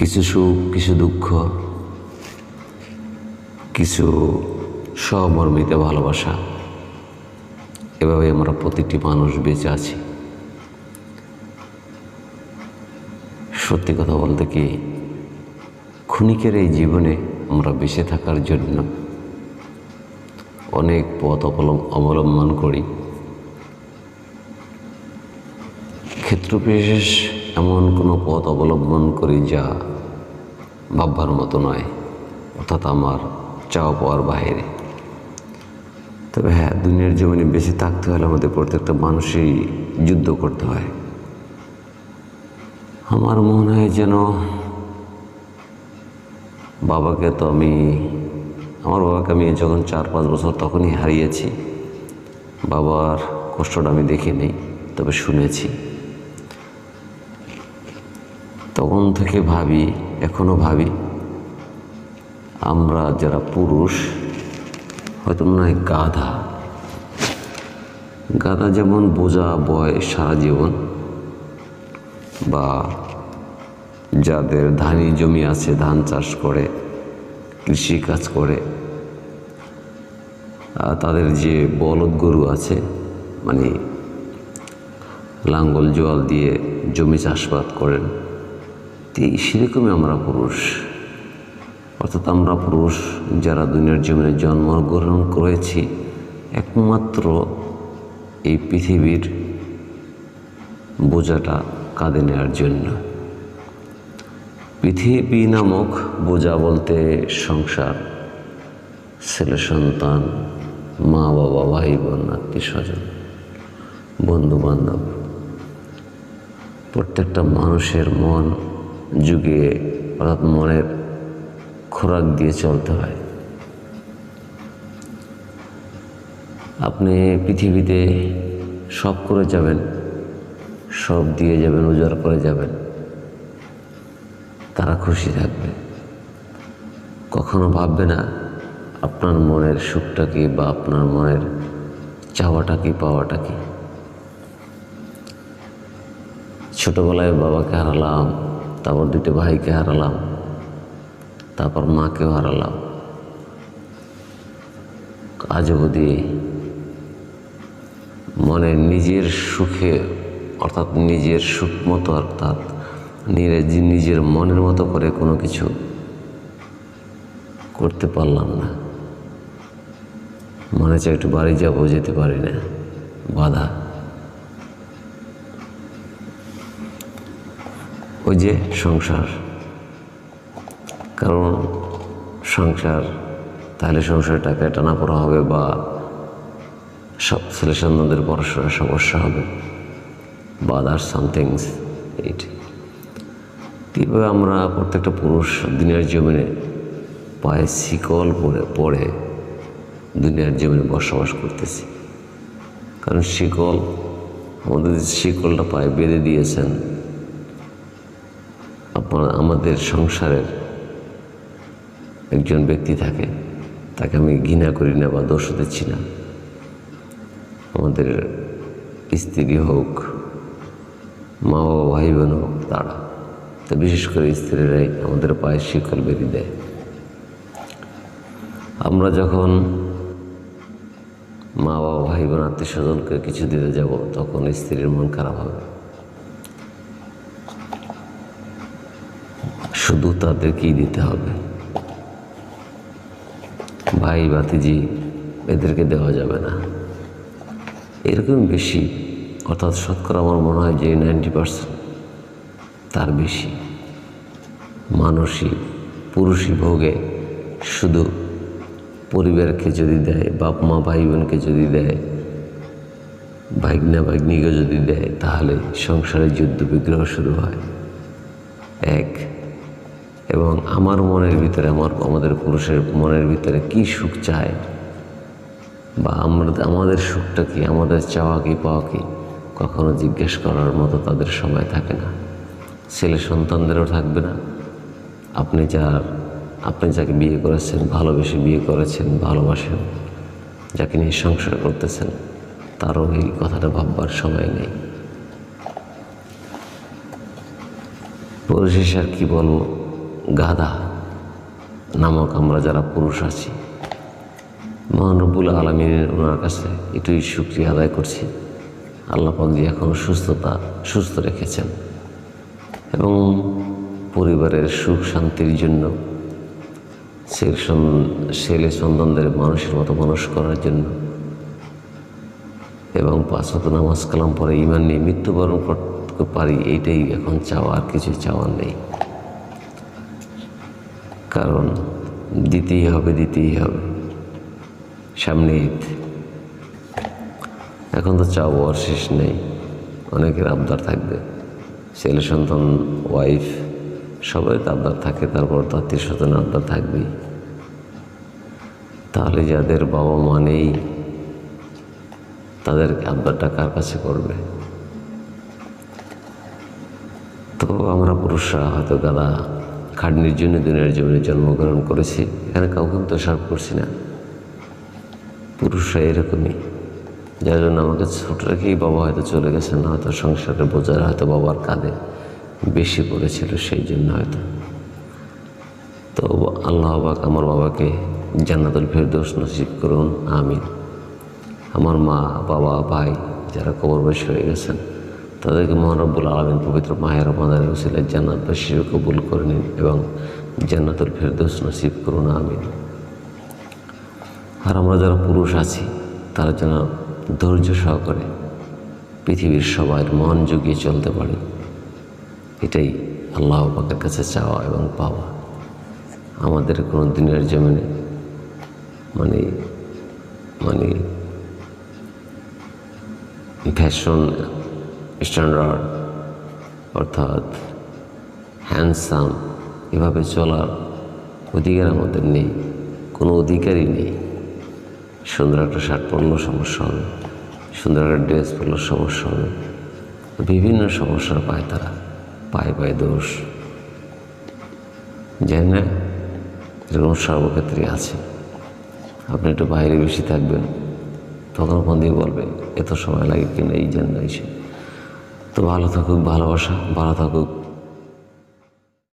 কিছু সুখ, কিছু দুঃখ, কিছু সহমর্মিত ভালোবাসা। এভাবে আমরা প্রতিটি মানুষ বেঁচে আছি। সত্যি কথা বলতে কি, ক্ষণিকের এই জীবনে আমরা বেঁচে থাকার জন্য অনেক পথ অবলম্ব অবলম্বন করি। ক্ষেত্রবিশেষ এমন কোনো পথ অবলম্বন করি যা ভাববার মতো নয়, অর্থাৎ আমার চাওয়া পাওয়ার বাইরে। তবে হ্যাঁ দুনিয়ার জমিনে বেঁচে থাকতে হলে আমাদের প্রত্যেকটা মানুষই যুদ্ধ করতে হয়। আমার মনে হয় যেন বাবাকে তো আমি, আমার বাবাকে আমি যখন চার পাঁচ বছর তখনই হারিয়েছি, বাবার কষ্টটা আমি দেখিনি তবে শুনেছি। তখন থেকে ভাবি এখনও ভাবি, আমরা যারা পুরুষ, হয়তো মনে হয় গাধা। গাধা যেমন বোঝা বয় সারা জীবন, বা যাদের ধানি জমি আছে, ধান চাষ করে, কৃষি কাজ করে তাদের যে বলদ গরু আছে মানে লাঙ্গল, জোয়াল দিয়ে জমি চাষবাদ করেন এই সেরকমই আমরা পুরুষ। অর্থাৎ আমরা পুরুষ যারা দুনিয়ার জীবনে জন্মগ্রহণ করেছি, একমাত্র এই পৃথিবীর বোঝাটা কাঁধে নেওয়ার জন্য। পৃথিবী নামক বোঝা বলতে সংসার, ছেলে, সন্তান, মা, বাবা, ভাই, বোন, আত্মীয়, স্বজন বন্ধু বান্ধব প্রত্যেকটা মানুষের মন যুগে অর্থাৎ মনের খোরাক দিয়ে চলতে হয়। আপনি পৃথিবীতে সব করে যাবেন, সব দিয়ে যাবেন, উজাড় করে যাবেন। তারা খুশি থাকবে। কখনো ভাববে না আপনার মনের সুখটা কি বা আপনার মনের চাওয়াটা কি, পাওয়াটা কি। ছোটোবেলায় বাবাকে হারালাম তারপর দুটো ভাইকে হারালাম। তারপর মাকেও হারালাম। আজ অবধি মনে নিজের সুখে, অর্থাৎ নিজের সুখ মতো, অর্থাৎ নিজের মনের মতো করে কোনো কিছু করতে পারলাম না। মনে চাই একটু বাড়ি যাব, যেতে পারি না। বাধা। ওই যে সংসার। কারণ সংসার, তাহলে সংসারটাকে টানা পড়া হবে বা সব ছেলে সন্তানদের পড়াশোনার সমস্যা হবে বা আদার সামথিংস এইট। কীভাবে আমরা প্রত্যেকটা পুরুষ দুনিয়ার জমিনে পায়ে শিকল পরে পড়ে দুনিয়ার জমিনে বসবাস করতেছি? কারণ শিকল, আমাদের শিকলটা পায়ে বেঁধে দিয়েছেন আপনার, আমাদের সংসারের একজন ব্যক্তি থাকে, তাকে আমি ঘৃণা করি না বা দোষ দিচ্ছি না। আমাদের স্ত্রী হোক, মা বাবা ভাই বোন হোক, তারা। তো বিশেষ করে স্ত্রীরাই আমাদের পায়ে শিকল বেরিয়ে দেয়। আমরা যখন মা বাবা ভাই বোন আত্মীয় স্বজনকে কিছু দিতে যাব, তখন স্ত্রীর মন খারাপ হবে। শুধু তাদেরকেই দিতে হবে। ভাই, ভাতিজি, এদেরকে দেওয়া যাবে না। এরকম বেশি, অর্থাৎ শতকরা আমার মনে হয় যে নাইনটি পার্সেন্ট তার বেশি। মানুষই, পুরুষই ভোগে, শুধু পরিবারকে যদি দেয় বাপ মা ভাই বোনকে যদি দেয় ভাগ্না ভাগ্নিকে যদি দেয়, তাহলে সংসারের যুদ্ধ বিগ্রহ শুরু হয়। এক এবং আমার মনের ভিতরে, আমার, আমাদের পুরুষের মনের ভিতরে কি সুখ চায়? বা আমরা, আমাদের সুখটা কি, আমাদের চাওয়া কি, পাওয়া কি, কখনো জিজ্ঞেস করার মতো তাদের সময় থাকে না। ছেলে সন্তানদেরও থাকবে না। আপনি যার আপনি যাকে বিয়ে করেছেন, ভালোবেসে বিয়ে করেছেন, ভালোবাসেন, যাকে নিয়ে সংসার করতেছেন, তারও এই কথাটা ভাববার সময় নেই। পরিশেষে আর কি বলব? গাধা নামক আমরা যারা পুরুষ আছি। মহানবুল আলমিনের ওনার কাছে এটুই শুক্রিয়া আদায় করছি। আল্লাহ পাক যে এখনও সুস্থতা সুস্থ রেখেছেন এবং পরিবারের সুখ শান্তির জন্য ছেলে সন্তানদের মানুষের মতো মানুষ করার জন্য এবং পাঁচত নামাজ কালাম পরে ইমান নিয়ে মৃত্যুবরণ করতে পারি, এইটাই এখন চাওয়া। আর কিছু চাওয়ার নেই। কারণ দিতেই হবে দিতেই হবে। সামনে ঈদ। এখন তো চাওয়া আর শেষ নেই। অনেকের আবদার থাকবে। ছেলে, সন্তান ওয়াইফ সবাই তো আবদার থাকে, তারপর তো আত্মীয় স্বজন আবদার থাকবেই। তাহলে যাদের বাবা মা নেই, তাদের আবদারটা কার কাছে করবে তো আমরা পুরুষরা হয়তো গাদা খাটনির জন্য দুনিয়ার জীবনে জন্মগ্রহণ করেছি, এখানে কাউকে দোষারোপ করছি না। পুরুষরা এরকমই। যার জন্য আমাকে ছোট রেখেই বাবা হয়তো চলে গেছেন হয়তো সংসারের বোঝার হয়তো বাবার কাঁধে বেশি পড়েছিল সেই জন্য হয়তো। তো আল্লাহ পাক আমার বাবাকে জান্নাতুল ফেরদৌস নসিব করুন, আমিন। আমার মা, বাবা, ভাই যারা কবরবাসী হয়ে গেছেন তাদেরকে মহানব্বুল আলমিন পবিত্র মায়ের রমাদানের উসিলায় জান্নাতবাসী কবুল করে নিন এবং জান্নাতুল ফেরদৌস নসিব করুন, আমিন। আর আমরা যারা পুরুষ আছি, তারা যেন ধৈর্য সহকারে পৃথিবীর সবাই মন জুগিয়ে চলতে পারে। এটাই আল্লাহ পাকের কাছে চাওয়া এবং পাওয়া। আমাদের কোনো দিনের জমিনে মানে মানে ফ্যাশন স্ট্যান্ডার্ড অর্থাৎ হ্যান্ডসাম এভাবে চলার অধিকার আমাদের নেই, কোনো অধিকারই নেই। সুন্দর একটা শার্ট পরলেও সমস্যা হবে, সুন্দর একটা ড্রেস পরলেও সমস্যা হবে, বিভিন্ন সমস্যার পায় তারা, পায় পায় দোষ। জানি না, এরকম সর্বক্ষেত্রে আছে। আপনি একটু বাইরে বেশি থাকবেন, তখন ফোন দিয়ে বলবে, এত সময় লাগে কিনা? এই জন্য এসে তো ভালো থাকুক ভালোবাসা ভালো থাকুক।